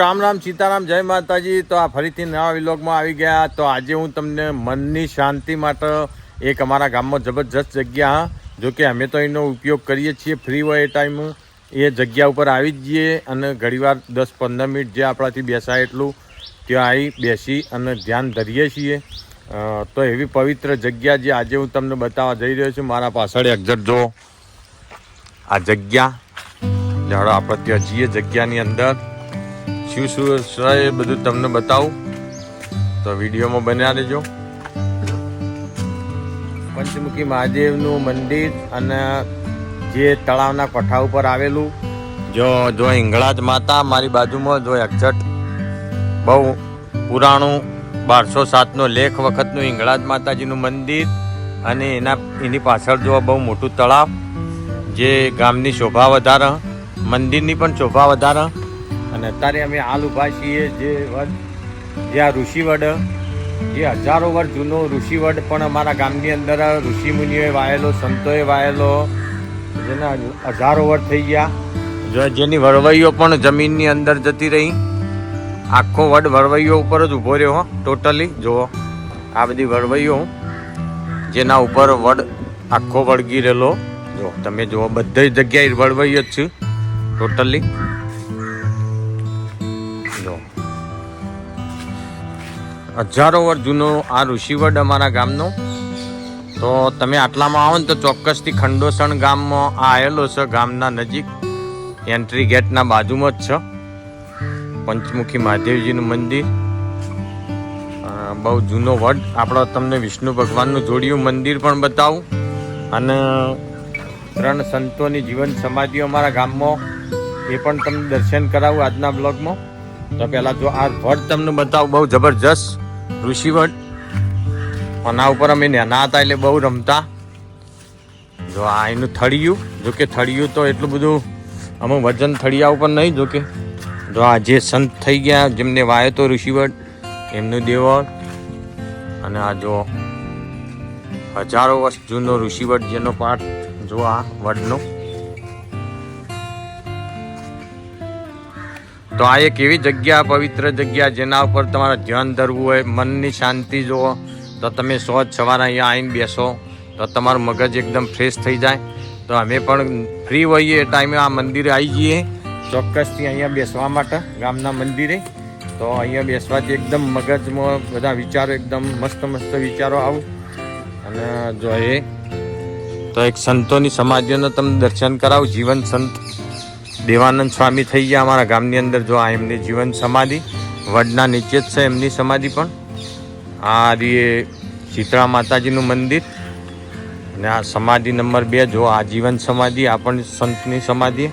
રામ રામ સીતારામ, જય માતાજી. તો આ ફરીથી નવા વિલોગમાં આવી ગયા. તો આજે હું તમને મનની શાંતિ માટે એક અમારા ગામમાં જબરજસ્ત જગ્યા જો કે અમે તો એનો ઉપયોગ કરીએ છીએ, ફ્રી હોય એ ટાઈમ. એ જગ્યા ઉપર આવી જ જઈએ અને ઘણીવાર દસ પંદર મિનિટ જે આપણાથી બેસાય એટલું, ત્યાં આવી બેસી અને ધ્યાન ધરીએ છીએ. તો એવી પવિત્ર જગ્યા જે આજે હું તમને બતાવવા જઈ રહ્યો છું, મારા પાછળ એક્ઝેક્ટ જો. આ જગ્યા જાડો આપણે ત્યાં જઈએ જગ્યાની અંદર. શું શું શ્રાય એ બધું તમને બતાવું. તો વિડીયોમાં બન્યા રહેજો. પંચમુખી મહાદેવનું મંદિર અને જે તળાવના કોઠા ઉપર આવેલું. જો જો હિંગળાજ માતા, મારી બાજુમાં જો એક્ઝેક્ટ બહુ પુરાણું બારસો સાતનો લેખ વખતનું હિંગળાજ માતાજીનું મંદિર અને એના, એની પાછળ જો બહુ મોટું તળાવ, જે ગામની શોભા વધારે મંદિરની પણ શોભા વધારે અને અત્યારે અમે હાલ ઊભા છીએ જે વડ જે આ ઋષિવડ. જે હજારો વર્ષ જૂનો ઋષિવડ પણ અમારા ગામની અંદર ઋષિમુનિઓએ વાયેલો, સંતોએ વાયેલો, જેના હજારો વર્ષ થઈ ગયા. જેની વળવઈઓ પણ જમીનની અંદર જતી રહી. આખો વડ વળવઈઓ ઉપર જ ઊભો રહ્યો ટોટલી. જુઓ, આ બધી વળવઈઓ જેના ઉપર વડ આખો વળગી રહેલો. જો તમે જુઓ બધી જગ્યાએ વળવઈ જ છું, ટોટલી. જો હજારો વર્ષ જૂનો આ ઋષિવડ અમારા ગામનો. તો તમે આટલામાં આવો ને તો ચોક્કસથી ખંડોસણ ગામમાં આ આવેલો છે, ગામના નજીક. એન્ટ્રી ગેટના બાજુમાં જ છે. પંચમુખી મહાદેવજીનું મંદિર. બહુ જૂનો વડ. આપણો તમને વિષ્ણુ ભગવાનનું જોડિયું મંદિર પણ બતાવું. અને ત્રણ સંતોની જીવન સમાધિઓ અમારા ગામમાં. એ પણ તમને દર્શન કરાવું આજના બ્લોગમાં. તો પહેલાં જો આ વટ તમને બતાવું, બહુ જબરજસ્ત ઋષિવટ. આના ઉપર અમે નાના હતા એટલે બહુ રમતા. જો આ એનું થળિયું, જો કે થળિયું તો એટલું બધું અમુક વજન થળિયા ઉપર નહીં, જો કે. જો આ જે સંત થઈ ગયા, જેમને વાયો તો ઋષિવટ, એમનું દેવળ. અને આ જો હજારો વર્ષ જૂનો ઋષિવટ જેનો પાઠ, જો આ વડનો તો આ એક એવી જગ્યા, પવિત્ર જગ્યા જેના ઉપર તમારે ધ્યાન ધરવું હોય, મનની શાંતિ જુઓ, તો તમે સોજ સવારે અહીંયા આવીને બેસો, તો તમારું મગજ એકદમ ફ્રેશ થઈ જાય. તો અમે પણ ફ્રી હોઈએ એ ટાઈમે આ મંદિરે આવી જઈએ, ચોક્કસથી અહીંયા બેસવા માટે, ગામના મંદિરે. તો અહીંયા બેસવાથી એકદમ મગજમાં બધા વિચારો એકદમ મસ્ત મસ્ત વિચારો આવું. અને જો એ, તો એક સંતોની સમાધિઓનો તમને દર્શન કરાવું, જીવન સંત. દેવાનંદ સ્વામી થઈ ગયા અમારા ગામની અંદર. જો આ એમની જીવન સમાધિ, વડના નીચે જ છે એમની સમાધિ પણ. આ રીએ શીતળા માતાજીનું મંદિર. અને આ સમાધિ નંબર બે, જો આ જીવન સમાધિ, આ પણ સંતની સમાધિ.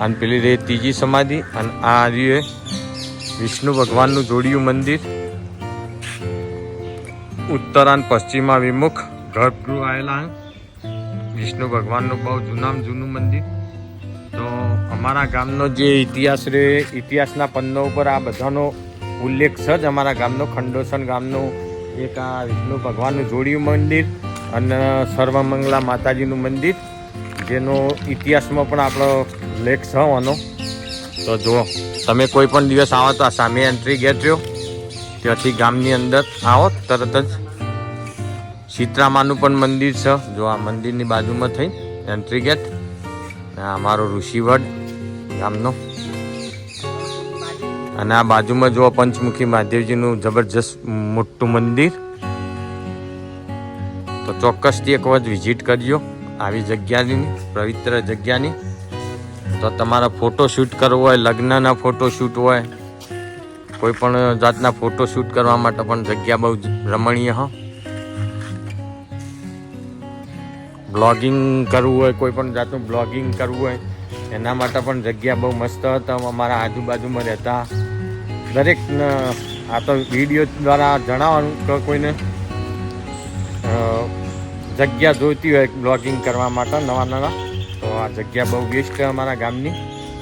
અને પેલી રે ત્રીજી સમાધિ. અને આ રીએ વિષ્ણુ ભગવાનનું જોડિયું મંદિર. ઉત્તરાયણ પશ્ચિમા વિમુખ ગર્ભગૃહ આવેલા વિષ્ણુ ભગવાનનું બહુ જૂનામાં જૂનું મંદિર. અમારા ગામનો જે ઇતિહાસ રે, ઇતિહાસના પન્નો ઉપર આ બધાનો ઉલ્લેખ છે જ. અમારા ગામનો ખંડોસણ ગામનું એક આ વિષ્ણુ ભગવાનનું જોડિયું મંદિર અને સર્વમંગલા માતાજીનું મંદિર, જેનો ઇતિહાસમાં પણ આપણો લેખ છે આનો. તો જુઓ, તમે કોઈ પણ દિવસ આવો તો આ સામે એન્ટ્રી ગેટ રહ્યો. ત્યાંથી ગામની અંદર આવો, તરત જ. સીતરામાનું પણ મંદિર છે. જો આ મંદિરની બાજુમાં થઈ એન્ટ્રી ગેટ અમારો ઋષિવડ ગામનો. અને આ બાજુમાં જુઓ પંચમુખી મહાદેવજીનું જબરજસ્ત મોટું મંદિર. તો ચોક્કસથી એક વખત વિઝિટ કરજો આવી જગ્યાની, પવિત્ર જગ્યાની. તો તમારે ફોટો શૂટ કરવો હોય, લગ્નના ફોટો શૂટ હોય, કોઈ પણ જાતના ફોટો શૂટ કરવા માટે પણ જગ્યા બહુ રમણીય હ. બ્લોગિંગ કરવું હોય, કોઈ પણ જાતનું બ્લોગિંગ કરવું હોય એના માટે પણ જગ્યા બહુ મસ્ત હતા. અમારા આજુબાજુમાં રહેતા. દરેક આ તો વીડિયો દ્વારા જણાવવાનું કે કોઈને જગ્યા જોઈતી હોય બ્લોગિંગ કરવા માટે નવા નવા, તો આ જગ્યા બહુ બેસ્ટ છે અમારા ગામની.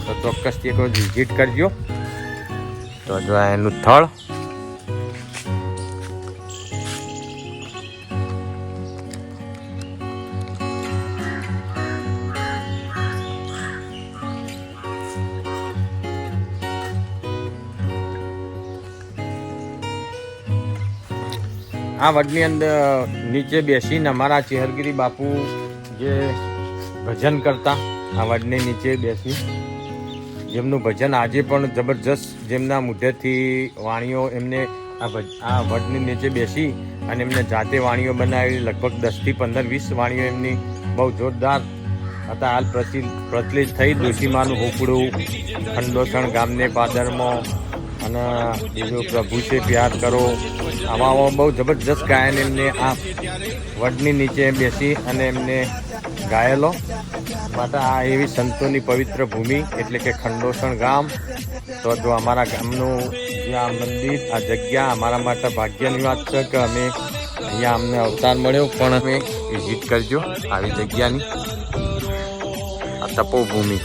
તો ચોક્કસથી એક વિઝિટ કરજો. તો જો એનું સ્થળ આ વડની અંદર નીચે બેસીને અમારા ચેહરગીરી બાપુ જે ભજન કરતા, આ વડની નીચે બેસી. જેમનું ભજન આજે પણ જબરજસ્ત, જેમના મુદ્દેથી વાણીઓ એમને આ વડની નીચે બેસી અને એમને જાતે વાણીઓ બનાવી લગભગ દસથી પંદર, વીસ વાણીઓ એમની બહુ જોરદાર હતા. હાલ પ્રચલિત થઈ દોશીમાનું હોકડું, ખંડોસણ ગામને, પાદરમાં અને બીજું પ્રભુ છે, પ્યાર કરો. આમાં બહુ જબરજસ્ત ગાયન એમને આ વડની નીચે બેસી અને એમને ગાયેલો. માતા, આ એવી સંતોની પવિત્ર ભૂમિ, એટલે કે ખંડોસણ ગામ. તો જો અમારા ગામનું જે આ મંદિર, આ જગ્યા, અમારા માટે ભાગ્યની વાત છે કે અમે અહીંયા અમને અવતાર મળ્યો, પણ અમે વિઝિટ કરજો આવી જગ્યાની. આ તપોભૂમિ.